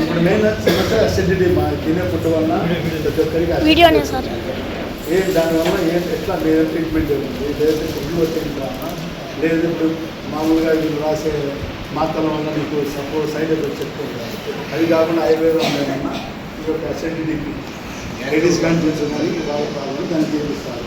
ఇప్పుడు మెయిన్ సమస్య అసిడిటీ మా తినే ఫుడ్ వల్ల ప్రతి ఒక్కరికి వీడియోనే ఏం దానివల్ల ఏం ఎట్లా వేరే ట్రీట్మెంట్ జరుగుతుంది? లేదంటే ఫుడ్ వచ్చింది లేదంటే మామూలుగా వీళ్ళు రాసే మాత్రల వల్ల మీకు సపోజ్ సైడ్ ఎఫెక్ట్ చెప్పుకుంటారు అది కాకుండా ఆయుర్వేదం ఉండేదన్నా ఇంకొక అసిడిటీకి లేడీస్ కానీ చూస్తున్నది బాగా ప్రాబ్లం దాన్ని చేపిస్తారు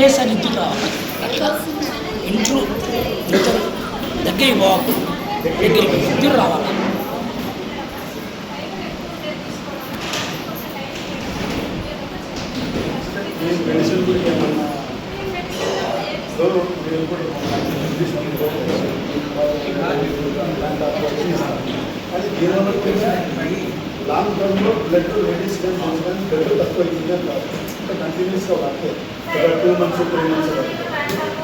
ఏ సన్నిధి కావాలి అట్లా ఇంట్లో ఇతరు దగ్గరికి పోకు దగ్గరికి ఇద్దరు రావాలి లాంగ్ టర్మ్లో బ్లడ్ రెడీస్ బ్లడ్ తక్కువ అవుతుంది కంటిన్యూస్గా వర్క్ ఒక two months three months work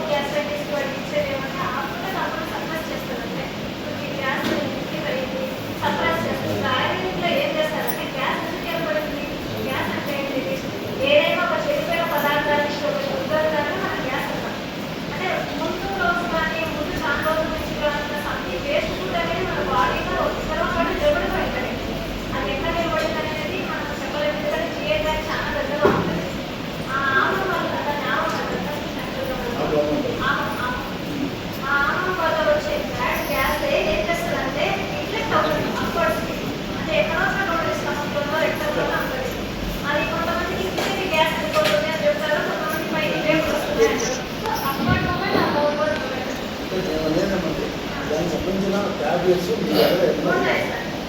సంబంధించిన ట్యాబ్లెట్స్ మీ దగ్గర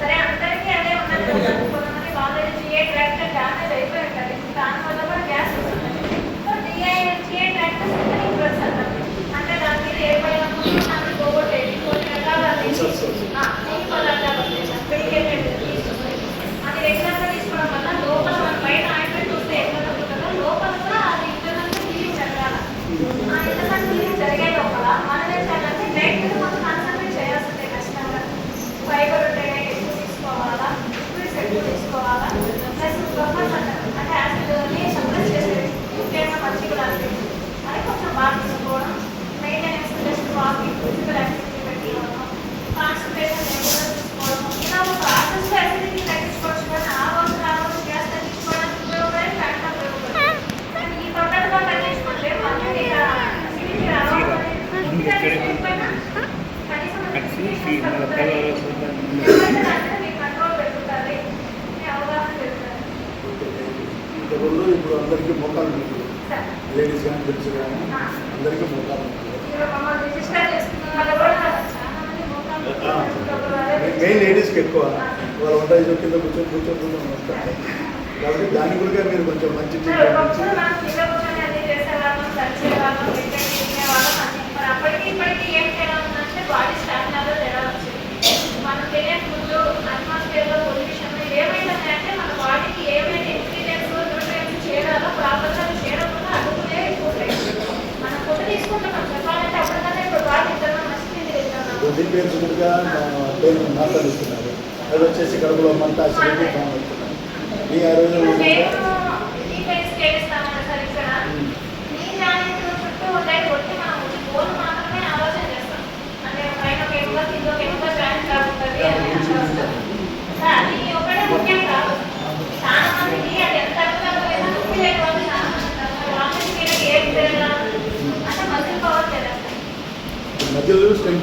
సరే? అందరికీ అదే ఉన్నది. కాలేజ్ ఏ డ్రైవ్ డ్యామేజ్ అయిపోయి ఉంటుంది దానివల్ల చేసుకోవాలా ప్లస్ అంటే యాసిడ్ని సప్రెస్ చేసే ముఖ్యంగా మంచిగా అని కొంచెం బాగా తీసుకోవడం. Maintenance just walking physical activity పెట్టి లేకుండా మోకాలు నొప్పులు లేడీస్ కానీ జెంట్స్ కానీ అందరికీ మోకాలు మెయిన్ లేడీస్కి ఎక్కువ. వాళ్ళు వంట ఇదో కింద కూర్చొని కూర్చొని కూర్చొని వస్తారు కాబట్టి దాని కూడా మీరు కొంచెం మంచి ట్రీట్మెంట్ దివ్యంగా పేరు మాట్లాడిస్తున్నారు. అది వచ్చేసి కడుపులో మంతా సిగ్గు మధ్యలో స్ట్రెంగ్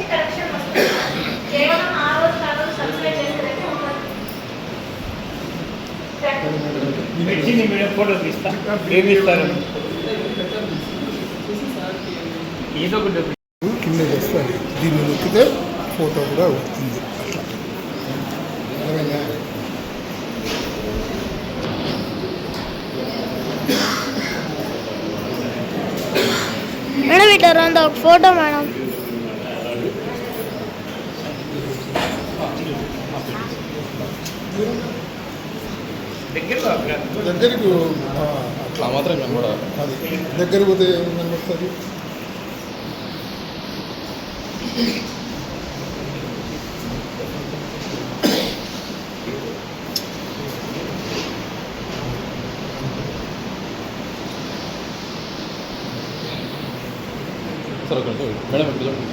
మెడిసిన్ మేడం ఫోటో తీస్తా ఏమి ఇస్తారు ఏదో ఒకటి కింద వస్తుంది దీన్ని నొక్కితే ఫోటో కూడా వస్తుంది అట్లా అర్థమైందా మేడం ఇట్లా రండి ఒక ఫోటో మేడం దగ్గరలో అక్కడ దగ్గరికి ఆ, అట్లా ఆ మాత్రం మేము కూడా అది దగ్గర పోతే ఏం కనబడుతుంది సార్ ఒక నిమిషం మేడం ఇక్కడ చూడండి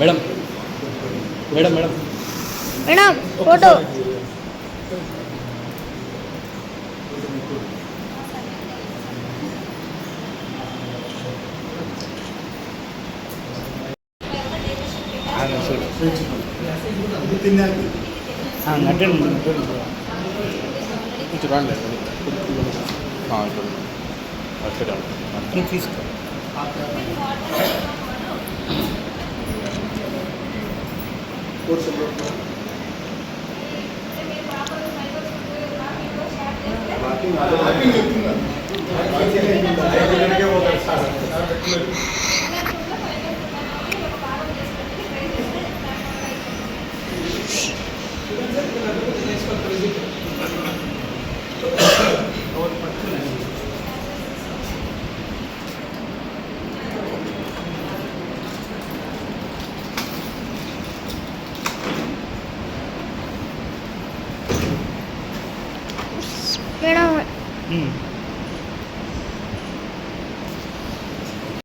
madam madam madam madam photo ఇది తిన్నాక నటండి కొంచెం రాండి ఆ, ఇక్కడ అక్కడ రండి. తీసుకో కోర్సులో వాకింగ్ Mm.